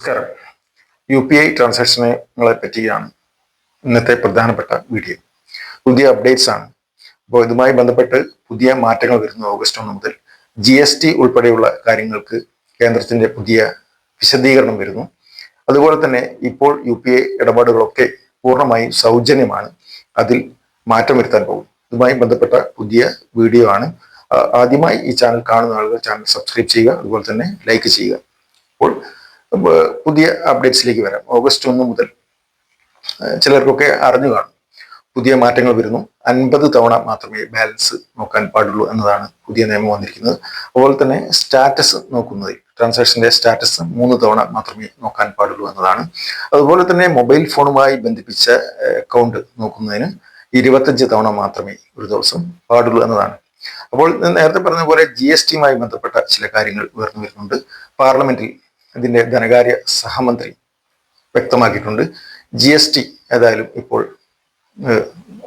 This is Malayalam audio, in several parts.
നമസ്കാരം. യു പി ഐ ട്രാൻസാക്ഷനുകളെ പറ്റിയാണ് ഇന്നത്തെ പ്രധാനപ്പെട്ട വീഡിയോ. പുതിയ അപ്ഡേറ്റ്സ് ആണ് അപ്പോൾ ഇതുമായി ബന്ധപ്പെട്ട് പുതിയ മാറ്റങ്ങൾ വരുന്നു ഓഗസ്റ്റ് ഒന്ന് മുതൽ. ജി എസ് ടി ഉൾപ്പെടെയുള്ള കാര്യങ്ങൾക്ക് കേന്ദ്രത്തിന്റെ പുതിയ വിശദീകരണം വരുന്നു. അതുപോലെ തന്നെ ഇപ്പോൾ യു പി ഐ ഇടപാടുകളൊക്കെ പൂർണമായും സൗജന്യമാണ്. അതിൽ മാറ്റം വരുത്താൻ പോകും. ഇതുമായി ബന്ധപ്പെട്ട പുതിയ വീഡിയോ ആണ്. ആദ്യമായി ഈ ചാനൽ കാണുന്ന ആളുകൾ ചാനൽ സബ്സ്ക്രൈബ് ചെയ്യുക അതുപോലെ തന്നെ ലൈക്ക് ചെയ്യുക. അപ്പോൾ പുതിയ അപ്ഡേറ്റ്സിലേക്ക് വരാം. ഓഗസ്റ്റ് ഒന്ന് മുതൽ ചിലർക്കൊക്കെ അറിഞ്ഞു കാണും. പുതിയ മാറ്റങ്ങൾ വരുന്നു. അൻപത് തവണ മാത്രമേ ബാലൻസ് നോക്കാൻ പാടുള്ളൂ എന്നതാണ് പുതിയ നിയമം വന്നിരിക്കുന്നത്. അതുപോലെ തന്നെ സ്റ്റാറ്റസ് നോക്കുന്നത് ട്രാൻസാക്ഷന്റെ സ്റ്റാറ്റസ് മൂന്ന് തവണ മാത്രമേ നോക്കാൻ പാടുള്ളൂ എന്നതാണ്. അതുപോലെ തന്നെ മൊബൈൽ ഫോണുമായി ബന്ധിപ്പിച്ച അക്കൗണ്ട് നോക്കുന്നതിന് ഇരുപത്തഞ്ച് തവണ മാത്രമേ ഒരു ദിവസം പാടുള്ളൂ എന്നതാണ്. അപ്പോൾ നേരത്തെ പറഞ്ഞ പോലെ ജി എസ് ടിയുമായി ബന്ധപ്പെട്ട ചില കാര്യങ്ങൾ ഉയർന്നു വരുന്നുണ്ട്. പാർലമെന്റിൽ ഇതിന്റെ ധനകാര്യ സഹമന്ത്രി വ്യക്തമാക്കിയിട്ടുണ്ട്. ജി എസ് ടി ഏതായാലും ഇപ്പോൾ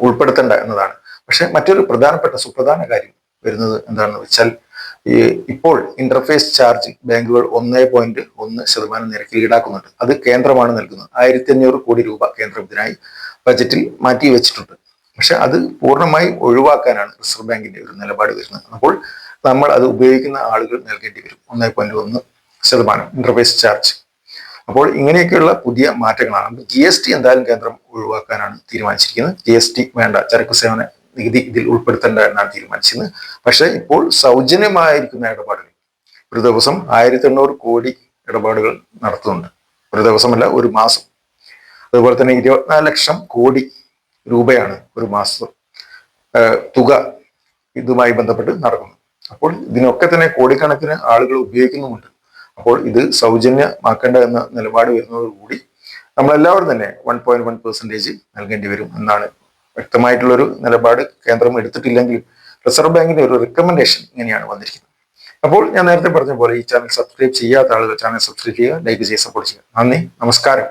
ഉൾപ്പെടുത്തേണ്ട എന്നതാണ്. പക്ഷെ മറ്റൊരു പ്രധാനപ്പെട്ട സുപ്രധാന കാര്യം വരുന്നത് എന്താണെന്ന് വെച്ചാൽ ഇപ്പോൾ ഇന്റർഫേസ് ചാർജ് ബാങ്കുകൾ ഒന്നേ പോയിന്റ് ഒന്ന് ശതമാനം നിരക്കിൽ ഈടാക്കുന്നുണ്ട്. അത് കേന്ദ്രമാണ് നൽകുന്നത്. ആയിരത്തി അഞ്ഞൂറ് കോടി രൂപ കേന്ദ്രം ഇതിനായി ബജറ്റിൽ മാറ്റി വെച്ചിട്ടുണ്ട്. പക്ഷെ അത് പൂർണമായി ഒഴിവാക്കാനാണ് റിസർവ് ബാങ്കിന്റെ ഒരു നിലപാട് വരുന്നത്. അപ്പോൾ നമ്മൾ അത് ഉപയോഗിക്കുന്ന ആളുകൾ നൽകേണ്ടി വരും. ഒന്നേ പോയിന്റ് ഒന്ന് ശതമാനം ഇന്റർഫേസ് ചാർജ് അപ്പോൾ ഇങ്ങനെയൊക്കെയുള്ള പുതിയ മാറ്റങ്ങളാണ്. ജി എസ് ടി എന്തായാലും കേന്ദ്രം ഒഴിവാക്കാനാണ് തീരുമാനിച്ചിരിക്കുന്നത്. ജി എസ് ടി വേണ്ട ചരക്ക് സേവന നികുതി ഇതിൽ ഉൾപ്പെടുത്തേണ്ട എന്നാണ് തീരുമാനിച്ചിരുന്നത് പക്ഷേ ഇപ്പോൾ സൗജന്യമായിരിക്കുന്ന ഇടപാടുകൾ. ഒരു ദിവസം ആയിരത്തി എണ്ണൂറ് കോടി ഇടപാടുകൾ നടത്തുന്നുണ്ട്. ഒരു ദിവസമല്ല ഒരു മാസം. അതുപോലെ തന്നെ ഇരുപത്തിനാല് ലക്ഷം കോടി രൂപയാണ് ഒരു മാസം തുക ഇതുമായി ബന്ധപ്പെട്ട് നടക്കുന്നത്. അപ്പോൾ ഇതിനൊക്കെ തന്നെ കോടിക്കണക്കിന് ആളുകൾ ഉപയോഗിക്കുന്നുമുണ്ട്. അപ്പോൾ ഇത് സൗജന്യമാക്കേണ്ട എന്ന നിലപാട് വരുന്നതോടുകൂടി നമ്മളെല്ലാവരും തന്നെ വൺ പോയിന്റ് വൺ പെർസെന്റേജ് നൽകേണ്ടി വരും എന്നാണ് വ്യക്തമായിട്ടുള്ളൊരു നിലപാട്. കേന്ദ്രം എടുത്തിട്ടില്ലെങ്കിലും റിസർവ് ബാങ്കിന്റെ ഒരു റെക്കമെൻഡേഷൻ ഇങ്ങനെയാണ് വന്നിരിക്കുന്നത്. അപ്പോൾ ഞാൻ നേരത്തെ പറഞ്ഞ പോലെ ഈ ചാനൽ സബ്സ്ക്രൈബ് ചെയ്യാത്ത ആളുകൾ ചാനൽ സബ്സ്ക്രൈബ് ചെയ്യുക ലൈക്ക് ചെയ്യുക സപ്പോർട്ട് ചെയ്യുക. നന്ദി നമസ്കാരം.